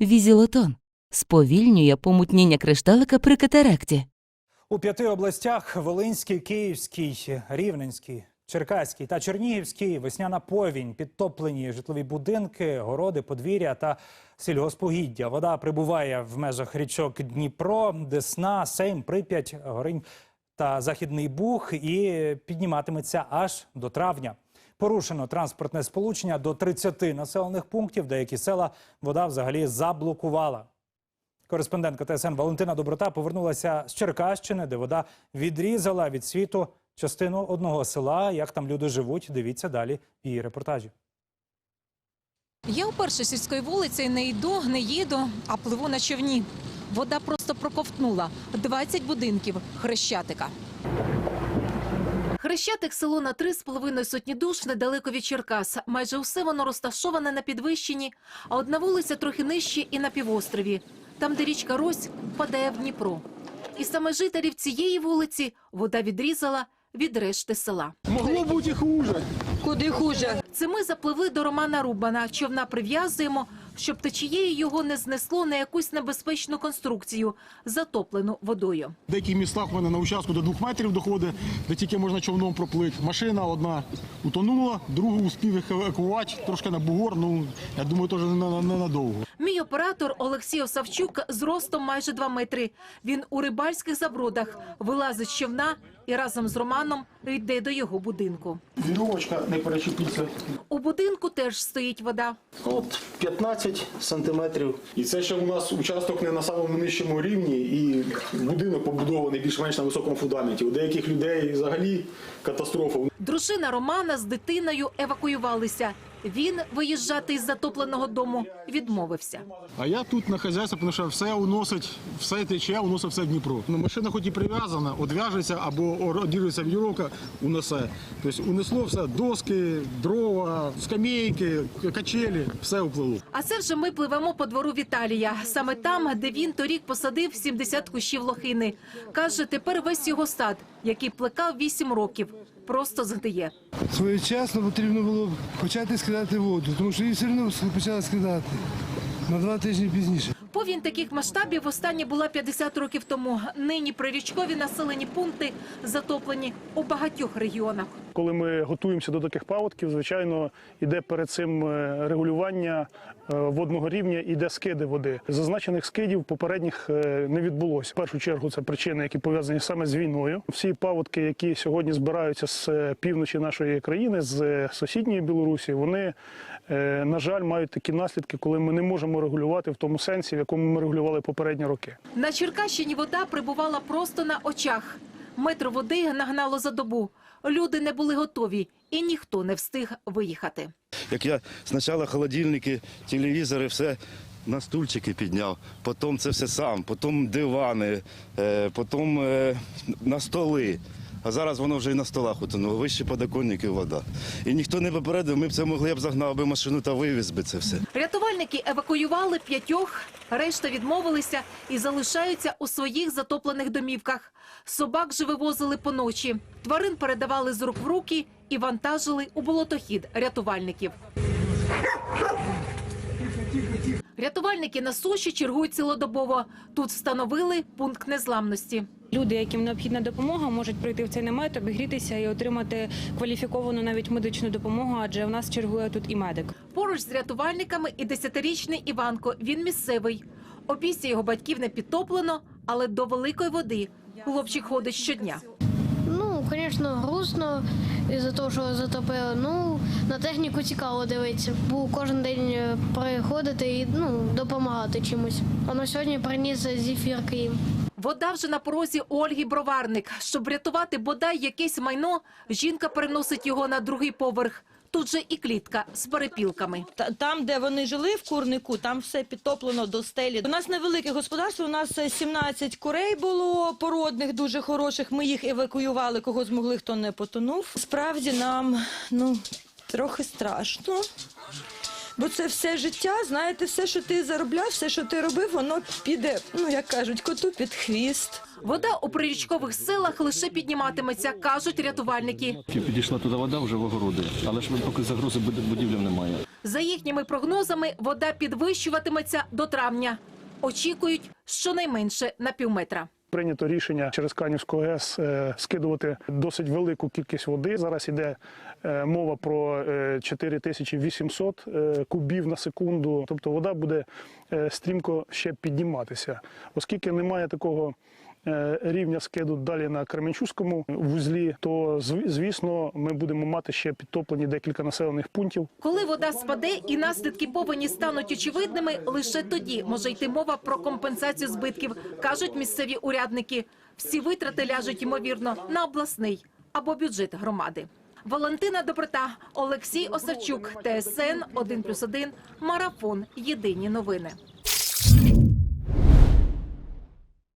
Візілотон сповільнює помутніння кришталика при катаракті. У п'яти областях Волинський, Київський, Рівненський, Черкаський та Чернігівський весняна повінь, підтоплені житлові будинки, городи, подвір'я та сільгоспогіддя. Вода прибуває в межах річок Дніпро, Десна, Сейм, Прип'ять, Горинь та Західний Буг і підніматиметься аж до травня. Порушено транспортне сполучення до 30 населених пунктів. Деякі села вода взагалі заблокувала. Кореспондентка ТСН Валентина Доброта повернулася з Черкащини, де вода відрізала від світу частину одного села. Як там люди живуть, дивіться далі в її репортажі. Я вперше сільською вулицею не йду, не їду, а пливу на човні. Вода просто проковтнула 20 будинків хрещатика. Хрещатик село на три з половиною сотні душ недалеко від Черкас. Майже усе воно розташоване на підвищенні, а одна вулиця трохи нижче і на півострові. Там, де річка Рось впадає в Дніпро. І саме жителів цієї вулиці вода відрізала від решти села. Могло бути хуже. Куди хуже? Це ми запливли до Романа Рубана. Човна прив'язуємо, щоб течією його не знесло на якусь небезпечну конструкцію, затоплену водою. В деяких містах у мене на участку до двох метрів доходить, де тільки можна човном проплити. Машина одна утонула, другу успів евакувати, трошки на бугор, ну, я думаю, теж ненадовго. Мій оператор Олексій Осавчук з ростом майже 2 метри. Він у рибальських забродах вилазить з човна і разом з Романом йде до його будинку. Вірьовочка не перечепиться. У будинку теж стоїть вода. От 15 сантиметрів. І це ще у нас участок не на самому нижчому рівні, і будинок побудований більш-менш на високому фундаменті. У деяких людей взагалі катастрофа. Дружина Романа з дитиною евакуювалися. Він виїжджати із затопленого дому відмовився. А я тут на хазяйстві, тому що все уносить, все тече, уносить все в Дніпро. Ну, машина хоч і прив'язана, одв'яжеться або одірюється віровка, унесе. Тобто унесло все, доски, дрова, скамейки, качелі, все уплило. А це вже ми пливемо по двору Віталія, саме там, де він торік посадив 70 кущів лохини. Каже, тепер весь його сад, який плекав 8 років, просто згниє. Своєчасно потрібно було почати скидати воду, тому що її все одно почали скидати на два тижні пізніше. Повінь таких масштабів останнє була 50 років тому. Нині прирічкові населені пункти затоплені у багатьох регіонах. Коли ми готуємося до таких паводків, звичайно, іде перед цим е, регулювання е, водного рівня, іде скиди води. Зазначених скидів попередніх е, не відбулося. В першу чергу це причини, які пов'язані саме з війною. Всі паводки, які сьогодні збираються з півночі нашої країни, з сусідньої Білорусі, вони, на жаль, мають такі наслідки, коли ми не можемо регулювати в тому сенсі, в якому ми регулювали попередні роки. На Черкащині вода прибувала просто на очах. Метр води нагнало за добу. Люди не були готові, і ніхто не встиг виїхати. Як я спочатку холодильники, телевізори, все на стульчики підняв, потім це все сам, потім дивани, е, потім е, на столи. А зараз воно вже і на столах утонуло, вище подоконники вода. І ніхто не попередив, ми б це могли, б загнав би машину та вивіз би це все. Рятувальники евакуювали п'ятьох, решта відмовилися і залишаються у своїх затоплених домівках. Собак же вивозили по ночі. Тварин передавали з рук в руки і вантажили у болотохід рятувальників. Рятувальники на суші чергують цілодобово. Тут встановили пункт незламності. Люди, яким необхідна допомога, можуть прийти в цей намет, обігрітися і отримати кваліфіковану навіть медичну допомогу, адже в нас чергує тут і медик. Поруч з рятувальниками і десятирічний Іванко. Він місцевий. Обійстя його батьків не підтоплено, але до великої води хлопчик ходить щодня. Ну, звісно, грустно із-за того, що затопило. Ну, на техніку цікаво дивитися. Бо кожен день е, приходити і ну, допомагати чимось. Воно сьогодні приніс зефірки їм. Вода вже на порозі Ольги Броварник. Щоб врятувати бодай якесь майно, жінка переносить його на другий поверх. Тут же і клітка з перепілками. Та- Там, де вони жили в курнику, там все підтоплено до стелі. У нас невелике господарство. У нас е, 17 курей було породних, дуже хороших. Ми їх евакуювали, кого змогли, хто не потонув. Справді нам ну трохи страшно. Бо це все життя, знаєте, все, що ти заробляв, все, що ти робив, воно піде, ну як кажуть, коту під хвіст. Вода у прирічкових селах лише підніматиметься, кажуть рятувальники. Підійшла туди вода вже в огороди, але ж поки загрози буд- будівлям немає. За їхніми прогнозами, вода підвищуватиметься до травня. Очікують щонайменше на півметра. Прийнято рішення через Канівську ГЕС е, скидувати досить велику кількість води. Зараз іде е, мова про е, 4800 е, кубів на секунду. Тобто вода буде стрімко ще підніматися, оскільки немає такого. Е, Рівня скиду далі на Кременчуському вузлі, то звісно ми будемо мати ще підтоплені декілька населених пунктів. Коли вода спаде і наслідки повені стануть очевидними, лише тоді може йти мова про компенсацію збитків, кажуть місцеві урядники. Всі витрати ляжуть ймовірно на обласний або бюджет громади. Валентина Доброта, Олексій Осадчук, ТСН 1+,1, Марафон. Єдині новини.